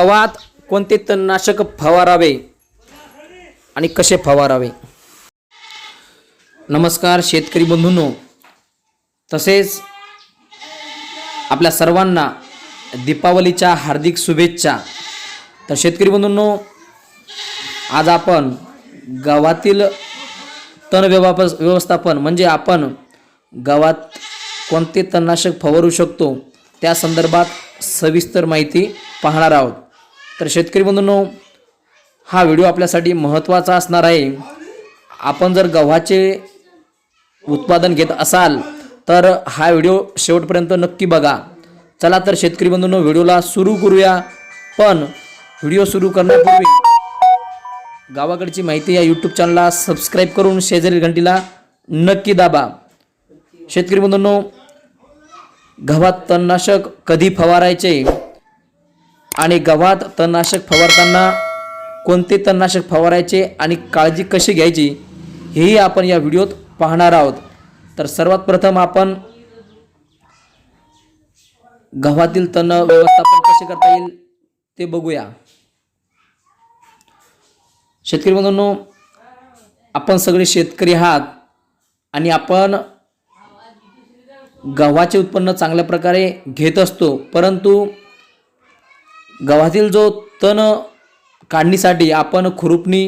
गावात कोणते तणनाशक फवारावे आणि कसे फवारावे? नमस्कार शेतकरी बंधूंनो. तसेच आपल्या सर्वांना दीपावलीच्या हार्दिक शुभेच्छा. तर शेतकरी बंधूंनो आज आपण गावातील तण व्यवाप व्यवस्थापन म्हणजे आपण गावात कोणते तणनाशक फवारू शकतो त्या संदर्भात सविस्तर माहिती पाहणार आहोत. तर शेतकरी बंधूंनो हा व्हिडिओ आपल्यासाठी महत्त्वाचा असणार आहे. आपण जर गव्हाचे उत्पादन घेत असाल तर हा व्हिडिओ शेवटपर्यंत नक्की बघा. चला तर शेतकरी बंधूंनो व्हिडिओला सुरू करूया. पण व्हिडिओ सुरू करण्यापूर्वी गावाकडची माहिती या यूट्यूब चॅनलला सबस्क्राईब करून शेजारी घंटीला नक्की दाबा. शेतकरी बंधूंनो गव्हात तणनाशक कधी फवारायचे? आणि गव्हात तणनाशक फवारताना कोणते तणनाशक फवारायचे आणि काळजी कशी घ्यायची हेही आपण या व्हिडिओत पाहणार आहोत. तर सर्वात प्रथम आपण गव्हातील तण व्यवस्थापन कसे करता येईल ते बघूया. शेतकरी बंधूंनो आपण सगळे शेतकरी आहात आणि आपण गव्हाचे उत्पन्न चांगल्या प्रकारे घेत असतो परंतु गव्हातील जो तण काढणीसाठी आपण खुरपणी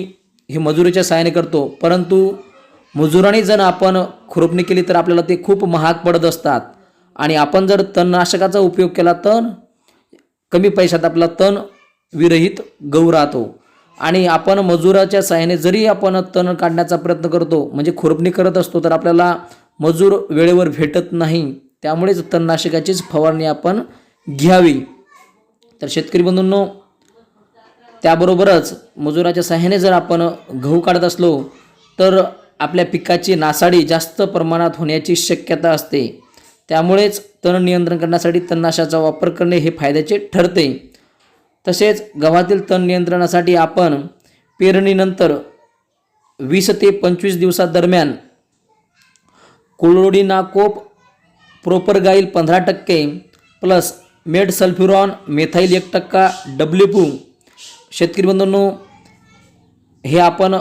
हे मजुरीच्या सहाय्याने करतो परंतु मजुराने जर आपण खुरपणी केली तर आपल्याला ते खूप महाग पडत असतात. आणि आपण जर तणनाशकाचा उपयोग केला तर कमी पैशात आपला तण विरहित गहू राहतो. आणि आपण मजुराच्या सहाय्याने जरी आपण तण काढण्याचा प्रयत्न करतो म्हणजे खुरपणी करत असतो तर आपल्याला मजूर वेळेवर भेटत नाही. त्यामुळेच तणनाशकाचीच फवारणी आपण घ्यावी. तर शेतकरी बंधूंनो त्याबरोबरच मजुराच्या सहाय्याने जर आपण गहू काढत असलो तर आपल्या पिकाची नासाडी जास्त प्रमाणात होण्याची शक्यता असते. त्यामुळेच तण नियंत्रण करण्यासाठी तणनाशाचा वापर करणे हे फायद्याचे ठरते. तसेच गव्हातील तण नियंत्रणासाठी आपण पेरणीनंतर वीस ते पंचवीस दिवसादरम्यान कोलोडिनाकोप प्रोपरगाईल पंधरा टक्के प्लस मेड सल्फ्युरॉन मेथाईल एक टक्का डब्ल्यूपू शेतकरी बंधूंनो हे आपण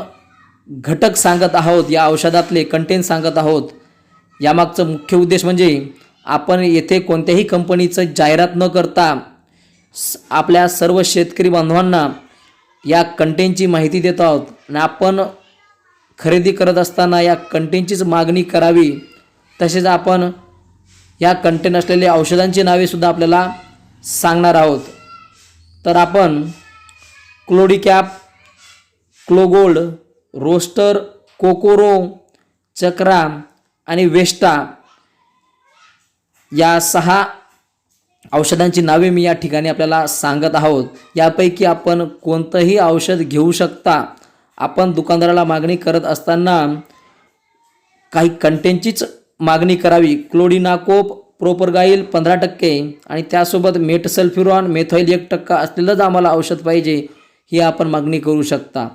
घटक सांगत आहोत या औषधातले कंटेंट सांगत आहोत. यामागचं मुख्य उद्देश म्हणजे आपण येथे कोणत्याही कंपनीचं जाहिरात न करता स- आपल्या सर्व शेतकरी बांधवांना या कंटेंटची माहिती देत आहोत. आणि आपण खरेदी करत असताना या कंटेंटचीच मागणी करावी. तसेच आपण या कंटेन असलेल्या औषधांची नावेसुद्धा आपल्याला सांगणार आहोत. तर आपण क्लोडिकॅप क्लोगोल्ड रोस्टर कोकोरो चक्रा आणि वेस्टा या सहा औषधांची नावे मी या ठिकाणी आपल्याला सांगत आहोत. यापैकी आपण कोणतंही औषध घेऊ शकता. आपण दुकानदाराला मागणी करत असताना काही कंटेंटचीच मागणी करावी. क्लोडिनाकोप प्रोपरगाईल पंधरा टक्के आणि त्यासोबत मेटसल्फ्युरॉन मेथॉईल एक टक्का असलेलंच आम्हाला औषध पाहिजे ही आपण मागणी करू शकता.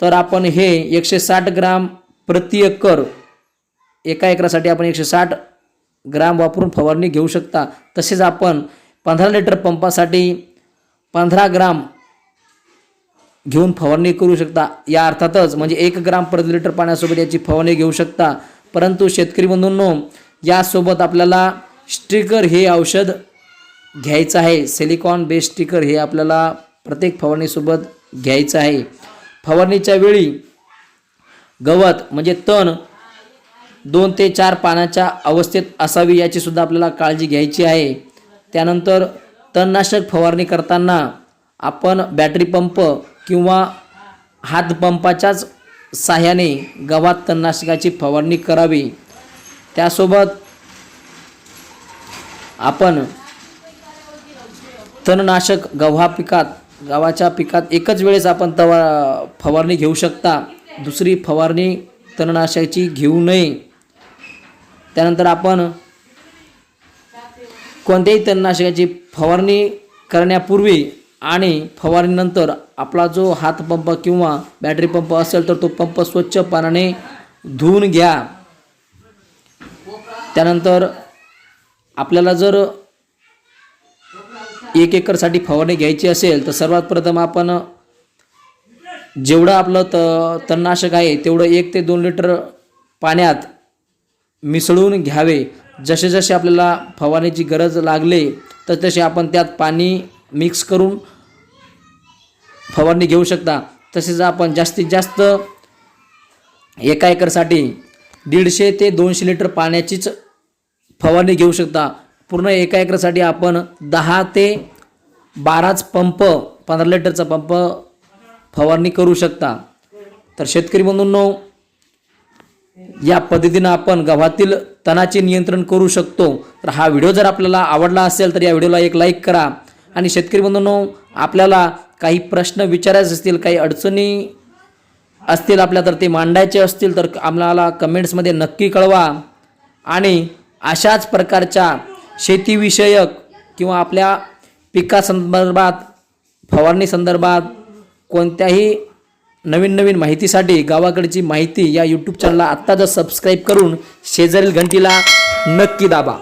तर आपण हे एकशे साठ ग्राम प्रति एकर एका एकरासाठी आपण एकशे साठ ग्राम वापरून फवारणी घेऊ शकता. तसेच आपण पंधरा लिटर पंपासाठी पंधरा ग्राम घेऊन फवारणी करू शकता. या अर्थातच म्हणजे एक ग्राम प्रति लिटर पाण्यासोबत याची फवारणी घेऊ शकता. परंतु शेतकरी बंधूंनो यासोबत आपल्याला स्टिकर हे औषध घ्यायचं आहे. सिलिकॉन बेस स्टिकर हे आपल्याला प्रत्येक फवारणीसोबत घ्यायचं आहे. फवारणीच्या वेळी गवत म्हणजे तण दोन ते चार पानाच्या अवस्थेत असावी याची सुद्धा आपल्याला काळजी घ्यायची आहे. त्यानंतर तणनाशक फवारणी करताना आपण बॅटरी पंप किंवा हातपंपाच्याच साह्याने गव्हात तणनाशकाची फवारणी करावी. त्यासोबत आपण तणनाशक गव्हा पिकात गव्हाच्या पिकात एकच वेळेस आपण तवा फवारणी घेऊ शकता. दुसरी फवारणी तणनाशकाची घेऊ नये. त्यानंतर आपण कोणत्याही तणनाशकाची फवारणी करण्यापूर्वी आणि फवारणीनंतर आपला जो हातपंप किंवा बॅटरी पंप असेल तर तो पंप स्वच्छ पाण्याने धुवून घ्या. त्यानंतर आपल्याला जर एक एकरसाठी फवारणी घ्यायची असेल तर सर्वात प्रथम आपण जेवढं आपलं त तणनाशक आहे तेवढं एक ते दोन लिटर पाण्यात मिसळून घ्यावे. जसे जसे आपल्याला फवारणीची गरज लागले तर तसे आपण त्यात पाणी मिक्स करून फवारणी घेऊ शकता. तसेच आपण जास्तीत जास्त एका एकरसाठी दीडशे ते दोनशे लिटर पाण्याचीच फवारणी घेऊ शकता. पूर्ण एका एकरसाठी आपण दहा ते बाराच पंप पंधरा लिटरचा पंप फवारणी करू शकता. तर शेतकरी बंधूंनो या पद्धतीनं आपण गव्हातील तणाचे नियंत्रण करू शकतो. तर हा व्हिडिओ जर आपल्याला आवडला असेल तर या व्हिडिओला एक लाईक करा. आणि शेतकरी बंधूंनो आपल्याला काही प्रश्न विचारायचे असतील काही अडचणी असतील आपल्या तर ते मांडायचे असतील तर आम्हाला कमेंट्समध्ये नक्की कळवा. आणि अशाच प्रकारच्या शेतीविषयक किंवा आपल्या पिकासंदर्भात फवारणी संदर्भात कोणत्याही नवीन नवीन माहितीसाठी गावाकडची माहिती या यूट्यूब चॅनलला आत्ता जर सबस्क्राईब करून शेजारील घंटीला नक्की दाबा.